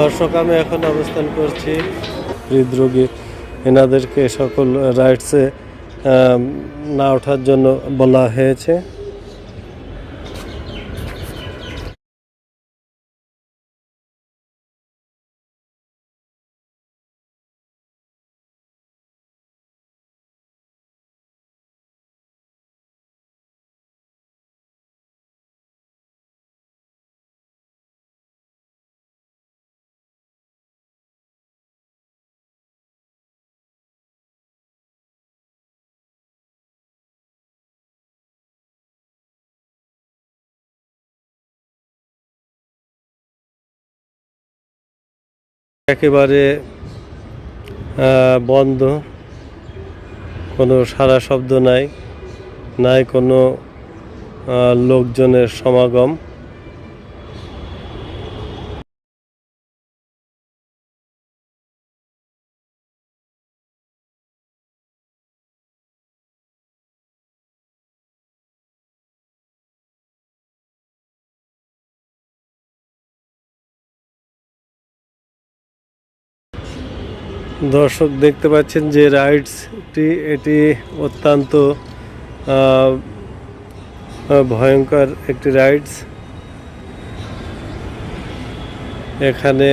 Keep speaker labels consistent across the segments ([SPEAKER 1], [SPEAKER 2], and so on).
[SPEAKER 1] দর্শক আমি এখন অবস্থান করছি হৃদরোগী। এনাদেরকে সকল রাইটসে না ওঠার জন্য বলা হয়েছে। একেবারে বন্ধ। কোনো সারা শব্দ নাই। নাই কোনো লোকজনের সমাগম। দর্শক দেখতে পাচ্ছেন যে রাইডসটি এটি অত্যন্ত ভয়ঙ্কর একটি রাইডস এখানে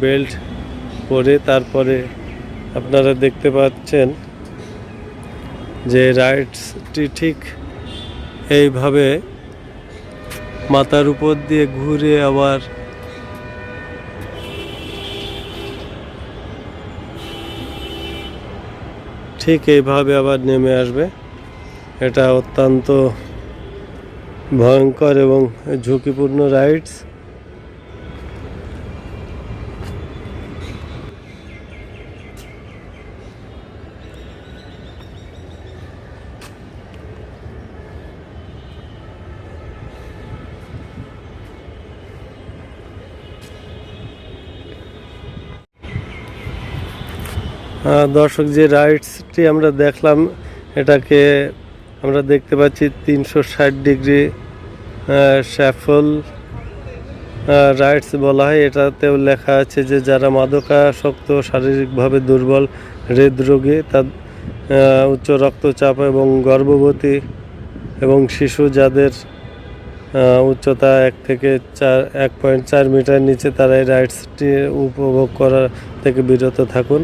[SPEAKER 1] বেল্ট পরে তারপরে আপনারা দেখতে পাচ্ছেন যে রাইডসটি ঠিক এইভাবে মাথার উপর দিয়ে ঘুরে আবার ঠিক এইভাবে আবার নেমে আসবে। এটা অত্যন্ত ভয়ঙ্কর এবং ঝুঁকিপূর্ণ রাইডস দর্শক, যে রাইডসটি আমরা দেখলাম, এটাকে আমরা দেখতে পাচ্ছি তিনশো ষাট ডিগ্রি শ্যাফল রাইডস বলা হয়। এটাতেও লেখা আছে যে যারা মাদকাসক্ত, শারীরিকভাবে দুর্বল, হৃদরোগী তার উচ্চ রক্তচাপ এবং গর্ভবতী এবং শিশু যাদের উচ্চতা এক থেকে চার, এক পয়েন্ট চার মিটার নিচে, তারা এই রাইডসটি উপভোগ করা থেকে বিরত থাকুন।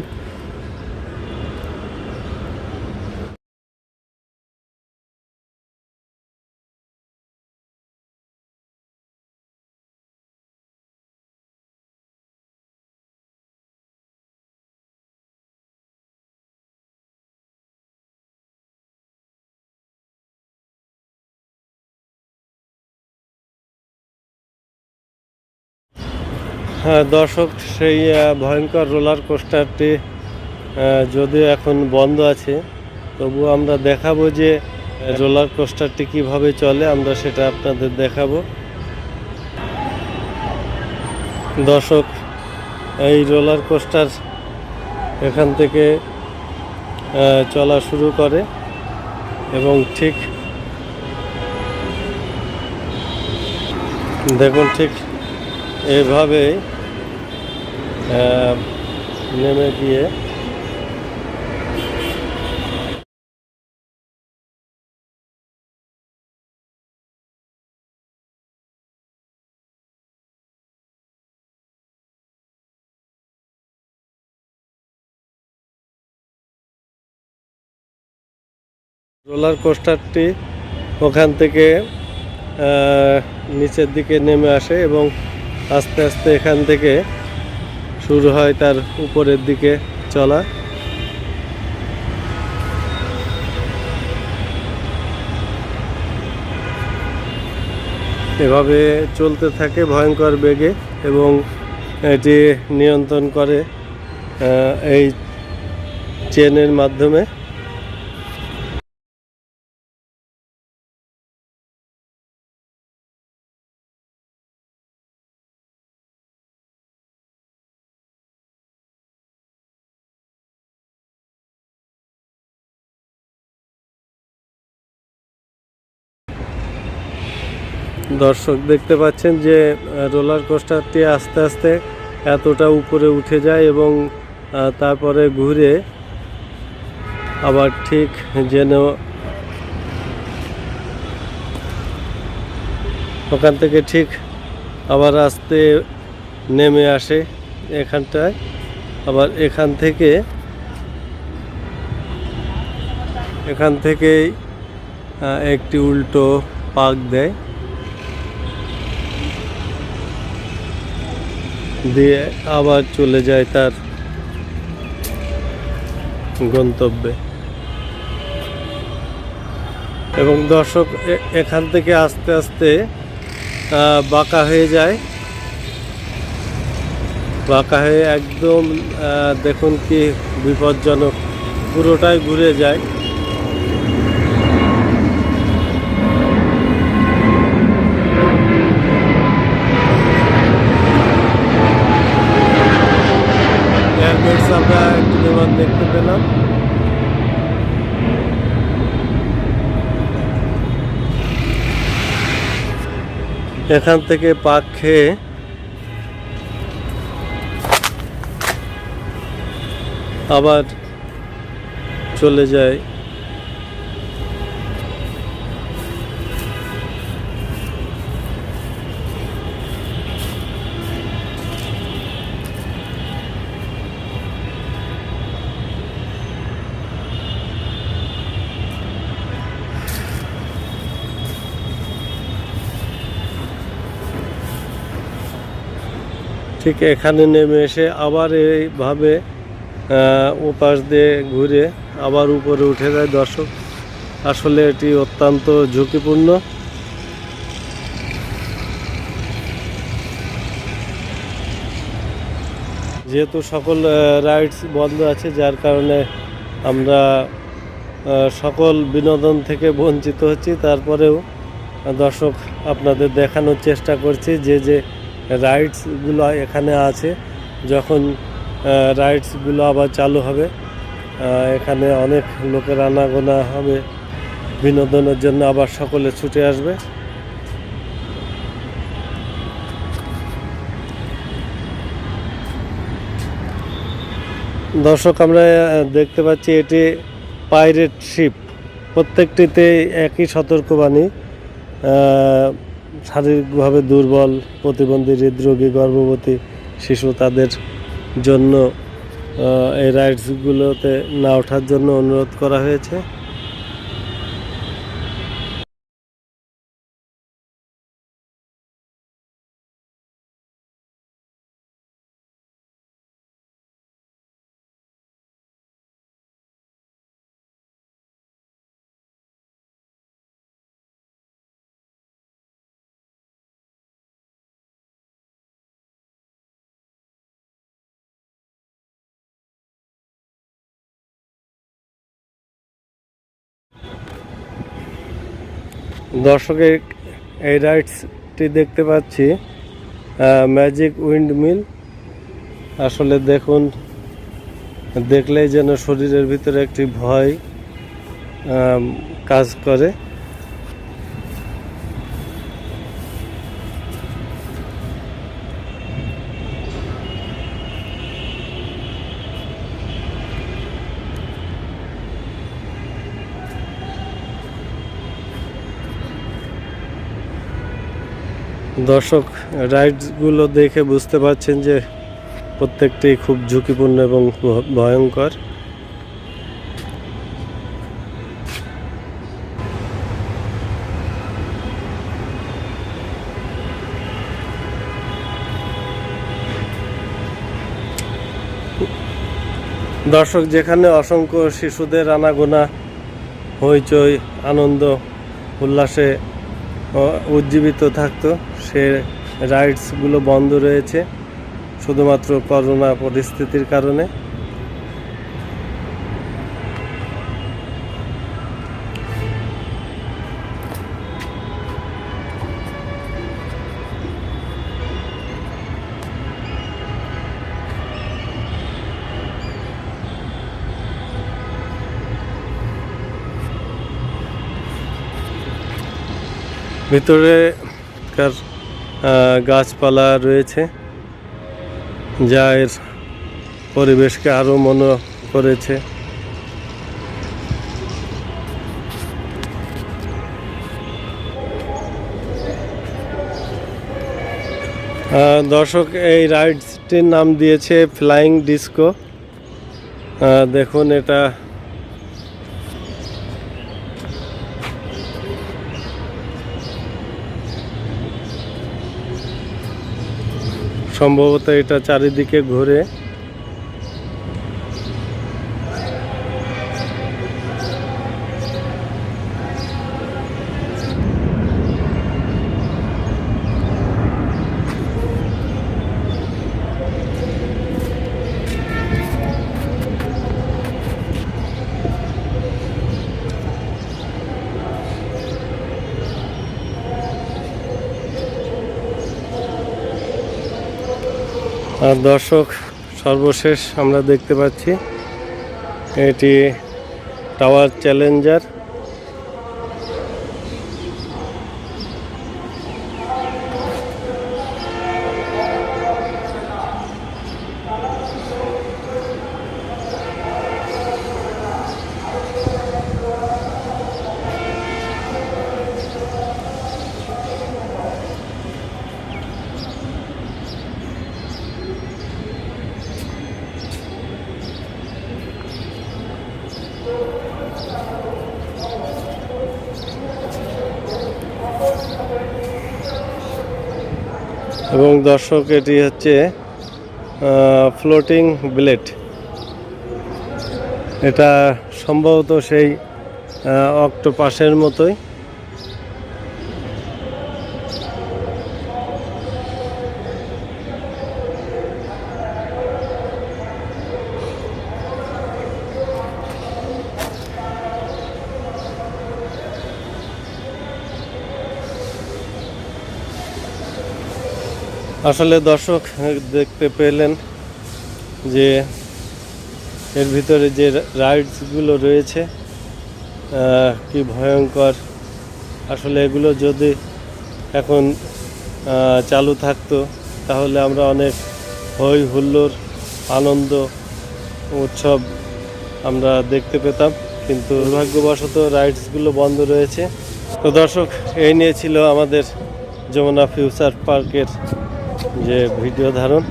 [SPEAKER 1] দর্শক সেই ভয়ঙ্কর রোলার কোস্টারটি যদিও এখন বন্ধ আছে তবুও আমরা দেখাবো যে রোলার কোস্টারটি কীভাবে চলে আমরা সেটা আপনাদের দেখাবো। দর্শক এই রোলার কোস্টার এখান থেকে চলা শুরু করে এবং ঠিক দেখুন ঠিক এভাবে আহ, নেমে গিয়ে রোলার কোস্টারটি ওখান থেকে নিচের দিকে নেমে আসে এবং আস্তে আস্তে এখান থেকে শুরু হয় তার উপরের দিকে চলা। এভাবে চলতে থাকে ভয়ঙ্কর বেগে এবং এটি নিয়ন্ত্রণ করে এই চেনের মাধ্যমে। দর্শক দেখতে পাচ্ছেন যে রোলার কোস্টারটি আস্তে আস্তে এতটা উপরে উঠে যায় এবং তারপরে ঘুরে আবার ঠিক যেন ওখান থেকে ঠিক আবার আস্তে নেমে আসে এখানটায়। আবার এখান থেকে এখান থেকেই একটি উল্টো পাক দেয়। দিয়ে আবার চলে যায় তার গন্তব্যে। এবং দর্শক এখান থেকে আস্তে আস্তে বাঁকা হয়ে যায়। বাঁকা হয়ে একদম দেখুন কি বিপজ্জনক, পুরোটাই ঘুরে যায় এয়ারবেডস আমরা একটু বিমান দেখতে পেলাম এখান থেকে পাক খেয়ে আবার চলে যায় ঠিক এখানে নেমে এসে আবার এইভাবে ওপাশ দিয়ে ঘুরে আবার উপরে উঠে যায় দর্শক। আসলে এটি অত্যন্ত ঝুঁকিপূর্ণ। যেহেতু সকল রাইডস বন্ধ আছে, যার কারণে আমরা সকল বিনোদন থেকে বঞ্চিত হচ্ছি। তারপরেও দর্শক আপনাদের দেখানোর চেষ্টা করছি, যে যে রাইডসগুলো এখানে আছে। যখন রাইডসগুলো আবার চালু হবে এখানে অনেক লোকের আনাগোনা হবে। বিনোদনের জন্য আবার সকলে ছুটে আসবে। দর্শক, আমরা দেখতে পাচ্ছি এটি পাইরেট শিপ প্রত্যেকটিতে একই সতর্কবাণী। শারীরিকভাবে দুর্বল, প্রতিবন্ধী, হৃদরোগী, গর্ভবতী শিশু তাদের জন্য এই রাইডসগুলোতে না ওঠার জন্য অনুরোধ করা হয়েছে। দর্শকের এই রাইডসটি দেখতে পাচ্ছি ম্যাজিক উইন্ড মিল আসলে দেখুন, দেখলেই যেন শরীরের ভিতরে একটি ভয় কাজ করে। দর্শক রাইডসগুলো দেখে বুঝতে পারছেন যে প্রত্যেকটি খুব ঝুঁকিপূর্ণ এবং ভয়ঙ্কর। দর্শক, যেখানে অসংখ্য শিশুদের আনাগোনা, হইচই, আনন্দ, উল্লাসে উজ্জীবিত থাকতো। সে রাইডসগুলো বন্ধ রয়েছে শুধুমাত্র করোনা পরিস্থিতির কারণে। ভিতরে কার গাছপালা রয়েছে, যা এর পরিবেশকে আরও মনে করেছে। দর্শক, এই রাইডসটির নাম দিয়েছে ফ্লাইং ডিস্কো। দেখুন, এটা সম্ভবত এটা চারিদিকে ঘুরে দর্শক সর্বশেষ আমরা দেখতে পাচ্ছি এটি টাওয়ার চ্যালেঞ্জার এবং দর্শক এটি হচ্ছে ফ্লোটিং ব্লেড এটা সম্ভবত সেই অক্টোপাসের মতোই। আসলে দর্শক দেখতে পেলেন যে এর ভিতরে যে রাইডসগুলো রয়েছে কি ভয়ঙ্কর। আসলে এগুলো যদি এখন চালু থাকতো, তাহলে আমরা অনেক হই হুল্লোড়, আনন্দ, উৎসব আমরা দেখতে পেতাম। কিন্তু দুর্ভাগ্যবশত রাইডসগুলো বন্ধ রয়েছে। তো দর্শক, এই নিয়ে ছিল আমাদের যমুনা ফিউচার পার্কের যে ভিডিও ধারণ।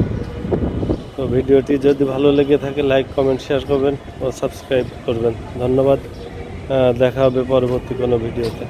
[SPEAKER 1] তো ভিডিওটি যদি ভালো লেগে থাকে, লাইক, কমেন্ট, শেয়ার করবেন ও সাবস্ক্রাইব করবেন। ধন্যবাদ। দেখা হবে পরবর্তী কোনো ভিডিওতে।